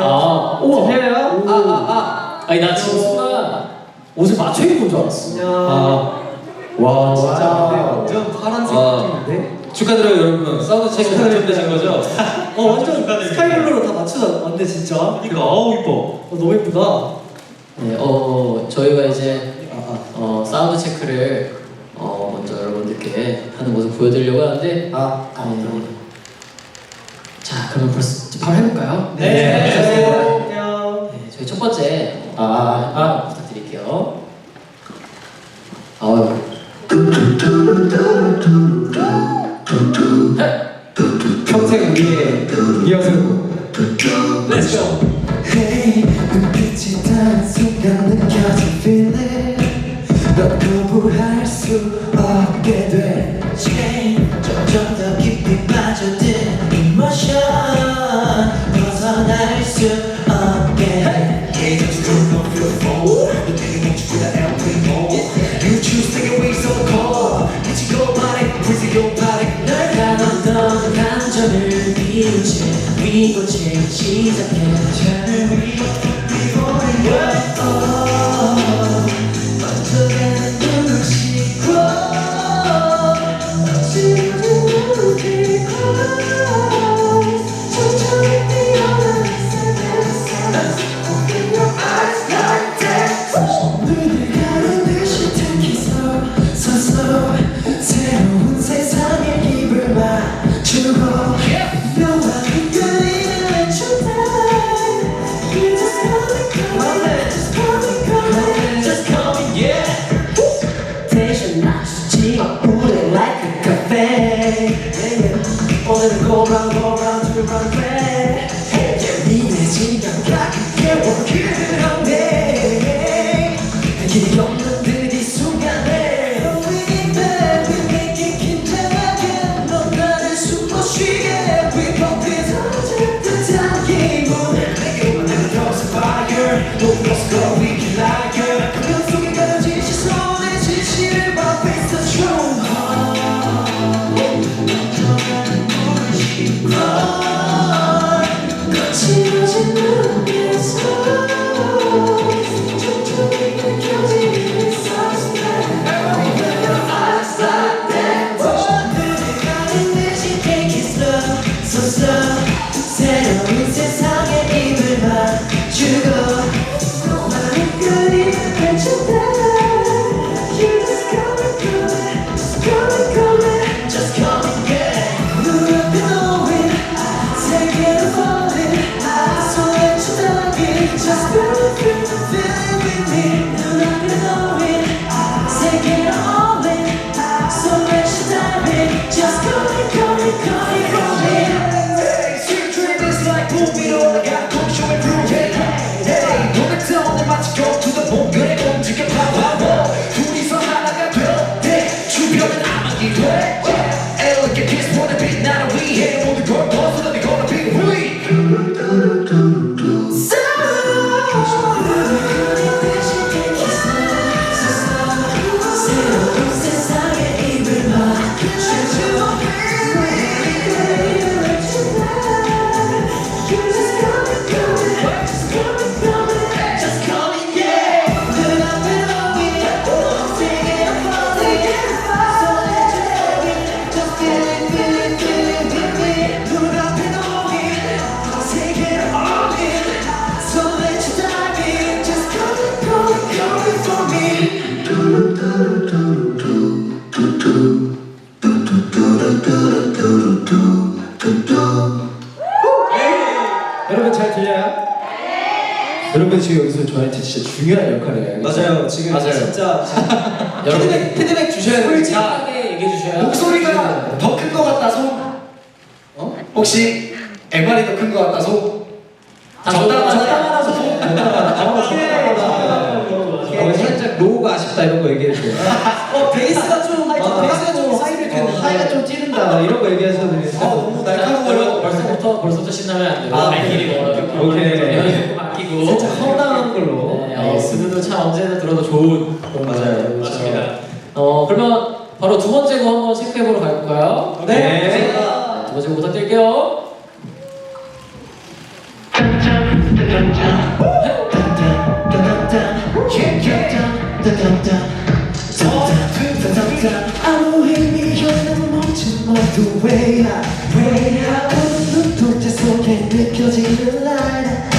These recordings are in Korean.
아, 오, 들려요? 오. 아, 아, 아. 아니, 나 지금 순간 옷을 맞춰 입은 줄 알았어. 아, 와, 진짜. 완전 파란색 아. 느낌인데? 축하드려요, 여러분. 사운드 체크 당첨되신 거죠? 어, 완전 스카이블루로 다 왔네, 진짜. 그러니까 어우 이뻐. 어, 너무 예쁘다. 네, 어, 저희가 이제 아, 아. 어, 사운드 체크를 어, 먼저 여러분들께 하는 모습 보여드리려고 하는데 아, 네. 자, 그러면 벌써 바로 해볼까요? 네. 안녕. 네, 저희 첫 번째 아, 아, 아 부탁드릴게요. 아유. 평생 우리의 이어서 널 가뒀던 감정을 비우지 위고치 시작해. Turn me 번져가 go round, go round, do round, Just 여러분 지금 여기서 저한테 진짜 중요한 역할을 해요. 맞아요. 지금 맞아요. 진짜 여러분 피드백, 피드백 주셔야 돼요. 솔직하게 얘기해 주셔야 목소리가 더 큰 것 같다 손. 어? 혹시 MR이 더 큰 것 같다 적당 적당하다. 적당하다 손. 어, 살짝 로우가 아쉽다 이런 거 얘기해 주세요. 어 베이스가 좀 아, 베이스가 좀 하이를 그 하이가 좀 찌른다 이런 거 얘기하셔도 되겠어요. 아, 너무 날카로운 벌- 걸로. 벌써부터 벌써부터 신나면 안 돼요. 아, 발길이 오케이. 아니고 살짝 황당한 걸로. 네, 어, 네. 스누도 참 언제나 들어도 좋은 곡 맞아요. 맞습니다. 어, 그러면 바로 두 번째 곡 한번 체크해보러 갈까요? 네. 네, 두 번째 곡부터 뛸게요. Way I, way I 웃는 도체 속에 느껴지는 light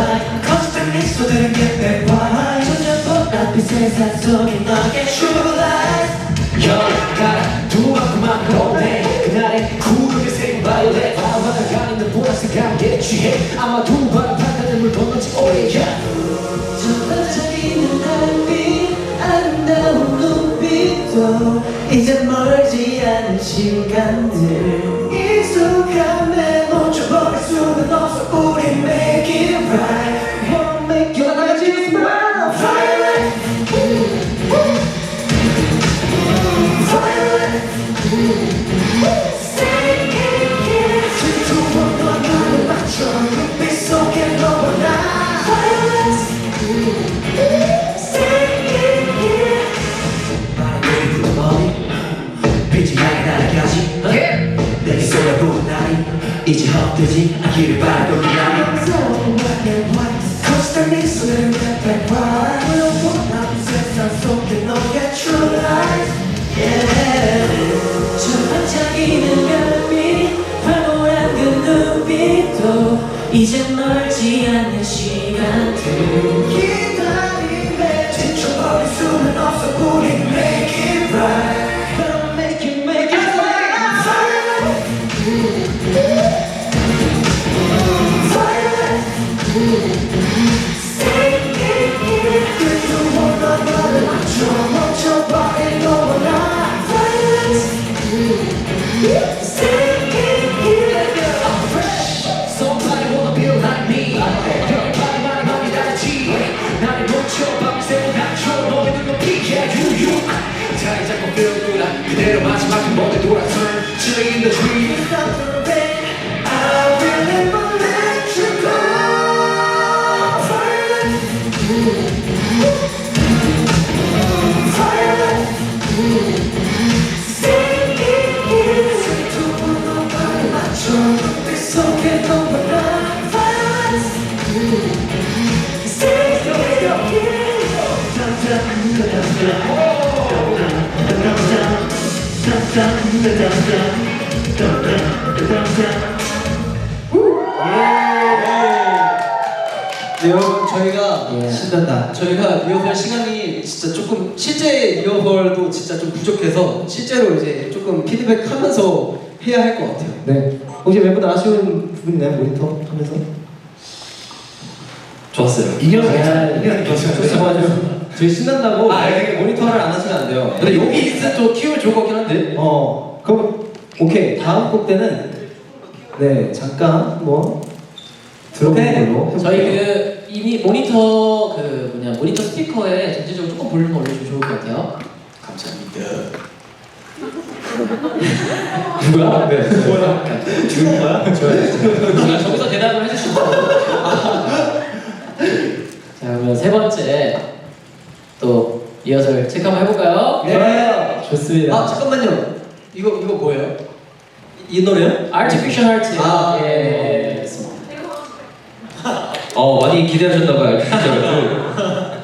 white 거짓된 미소들은 get back 점점 빛 세상 속에 너의 true light 열가라 두만큼만 꺼내 그날의 구름이 생 바이올렛 바다가 가리는 보라색 감기에 취해 아마 두발 Chilling in the dream 네, 여러분 저희가 예. 신난다. 저희가 리허설 시간이 진짜 조금 실제 리허설도 진짜 좀 부족해서 실제로 이제 조금 피드백하면서 해야 할 것 같아요. 네. 혹시 멤버들 아쉬운 부분 있나요? 모니터 하면서? 좋았어요. 괜찮아 이경 좋습니다. 저희 신난다고 아, 이게 모니터를 안 하시면 안 돼요. 근데 여기 있으면 또 키우면 좋을 것 같긴 한데. 어, 그럼 오케이. 다음 곡 때는 네, 잠깐 뭐 들어보는 네. 걸로. 저희 그 이미 모니터 그 뭐냐 모니터 스피커에 전체적으로 조금 볼륨 올려주면 좋을 것 같아요. 감사합니다 누구야? 네. 뭐야? 죽은 거야? 그냥 저기서 대답을 해주시면 자 그러면 세 번째 또 리허설 체크 한번 해볼까요? 네. 좋습니다. 아 잠깐만요. 이거 이거 뭐예요? 이, 이 노래요? Artificial Heart 아. 예 좋습니다. 어 많이 기대하셨나봐요.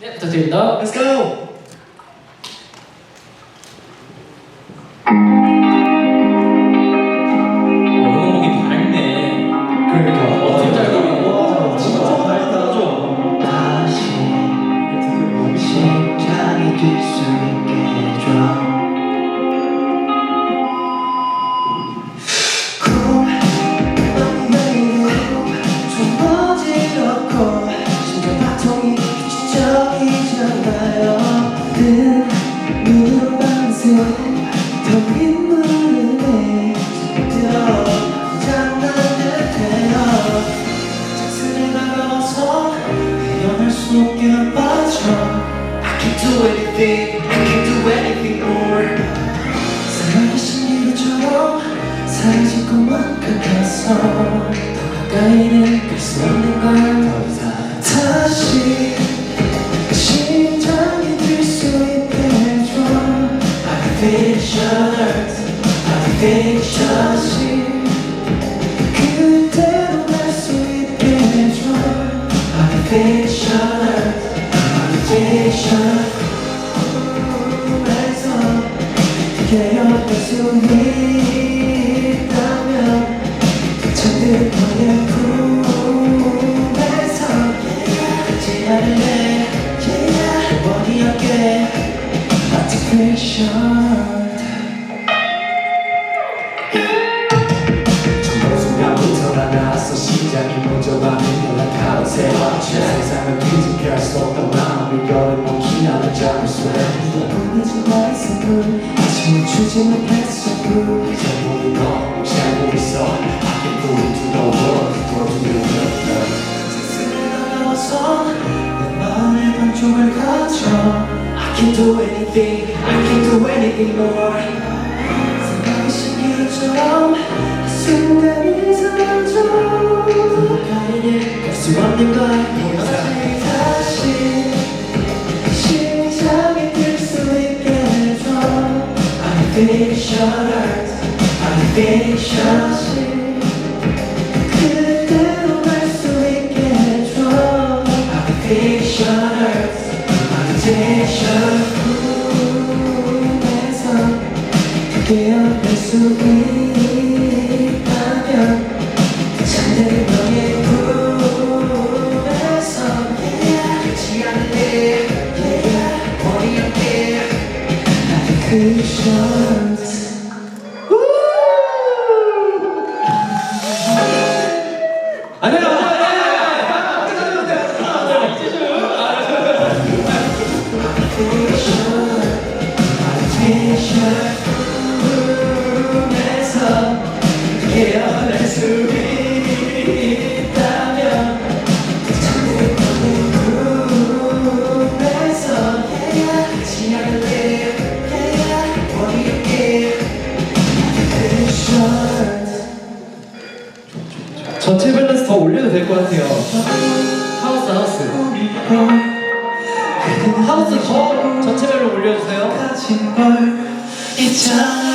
네 부탁드립니다. Let's go 가까이는 갈수 없는 걸. 다시 Sit 반쪽을 가져 I can do anything I can do anything more 생각이 신기루처럼 순간이 사라져 가리게 갈수 없는 걸 다시 다시 심장이 뛸수 있게 해줘 I'm patient I'm patient 그대로 okay. 있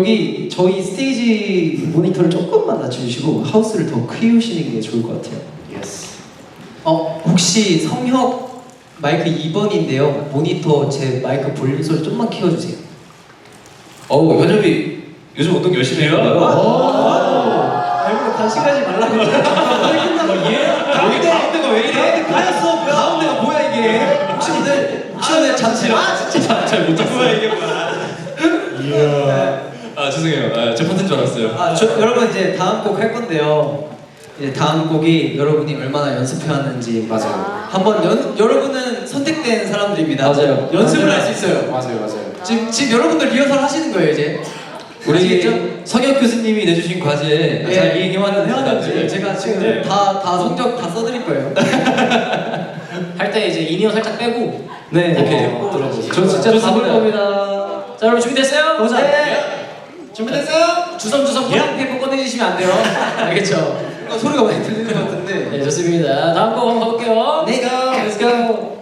여기 저희 스테이지 모니터를 조금만 낮춰주시고 하우스를 더 키우시는 게 좋을 것 같아요. 어 혹시 성혁 마이크 2번인데요. 모니터 제 마이크 볼륨 소리 좀만 키워주세요. 어우 현엽이 요즘 운동 열심히 해요. 알고 관심가지 말라고. 얘 죄송해요. 아, 제 파트인 줄 알았어요. 아, 저, 여러분 이제 다음 곡 할 건데요. 이제 다음 곡이 여러분이 얼마나 연습해왔는지 맞아요 한번 연, 여러분은 선택된 사람들입니다. 맞아요. 연습을. 할 수 있어요. 맞아요 맞아요 지금 지금 여러분들 리허설 하시는 거예요 이제. 우리 아시겠죠? 성혁 교수님이 내주신 과제 예. 잘 이행해왔는데 해왔는지 제가 지금 네. 다다 성적 다 써드릴 거예요. 할 때 이제 인이어 살짝 빼고 네. 오케이. 어, 들어보세요. 저 진짜 좋습니다. 겁니다. 자 여러분 준비됐어요? 보자. 네. 준비됐어요? 주섬주섬 포장테이프 꺼내주시면 안 돼요 알겠죠? 어, 소리가 많이 들리는 것 같은데. 네 좋습니다 다음 곡 한번 가볼게요 Let's go. Let's go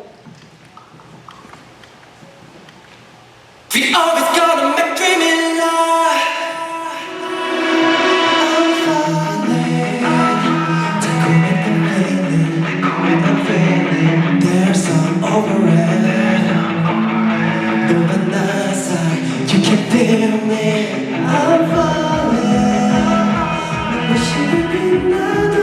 눈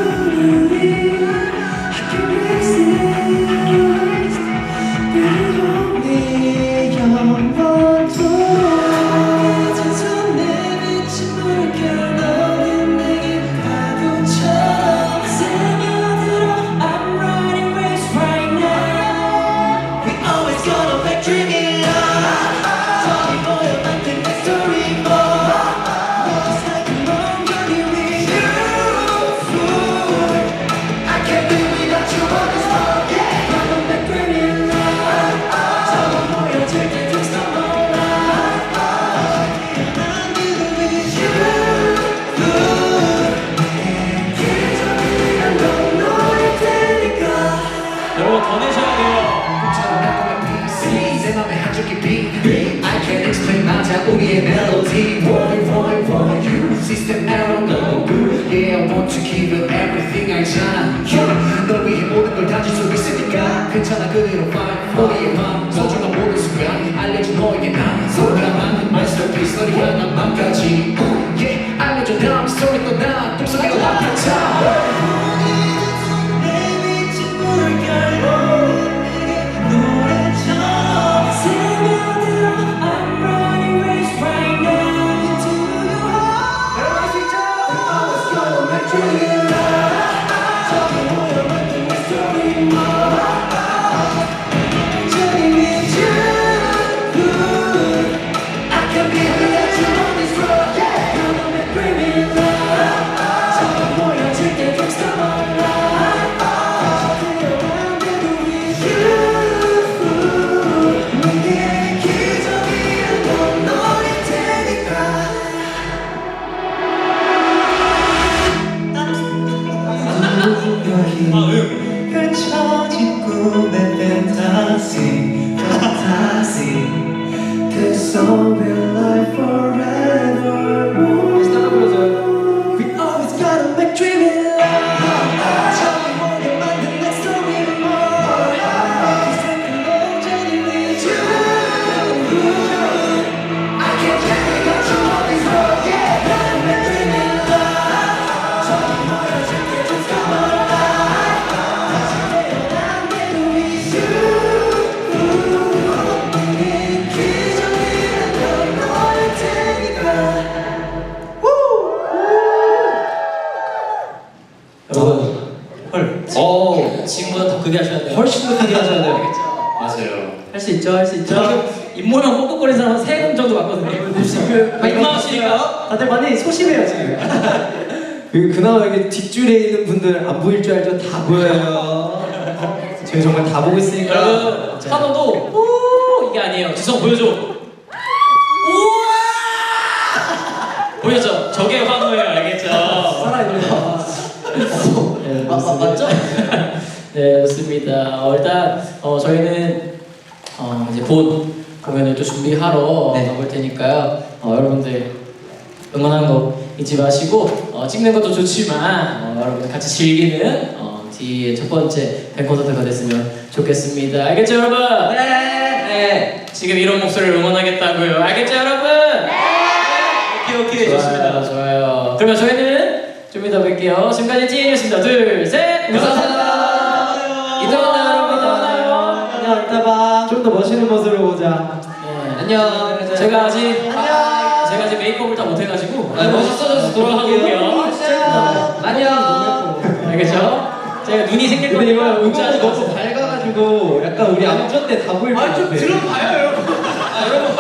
크게 하셔야 돼요. 맞아요. 할 수 있죠, 할 수 있죠. 입모양 뻑뻑거리는 사람 세금 정도 맞거든요. 지금 입마우시니까 다들 많이 소심해요 지금. 그 그나마 여기 뒷줄에 있는 분들 안 보일 줄 알죠? 다 보여요. 저희 정말 다 보고 있으니까. 여러분 자, 환호도 오 이게 아니에요. 지성 보여줘. 우와 보여줘. 저게 네, 좋습니다. 어, 일단 어, 저희는 어, 이제 곧 공연을 또 준비하러 네. 가볼 테니까요. 어, 여러분들 응원하는 거 잊지 마시고 어, 찍는 것도 좋지만 어, 여러분들 같이 즐기는 어, 뒤에 첫 번째 팬 콘서트가 됐으면 좋겠습니다. 알겠죠, 여러분? 네. 네. 지금 이런 목소리를 응원하겠다고요. 알겠죠, 여러분? 네. 오케이, 오케이, 좋습니다. 좋아요. 그러면 저희는 좀 이따 뵐게요. 지금까지 찐이었습니다. 둘, 셋. 감사합니다. 안녕, 이따 봐. 좀 더 멋있는 모습으로 보자. 네, 안녕. 제가 아직 제가 아직 메이크업을 다 못해가지고 아, 멋있어져서 돌아가고 올게요. 안녕. 알겠죠? 제가 눈이 생길 근데 이거 거니까 음악이 웃지 너무 밝아가지고 약간 우리 안전 때다 보일 것 같아. 들어봐요 여러분. 아, 여러분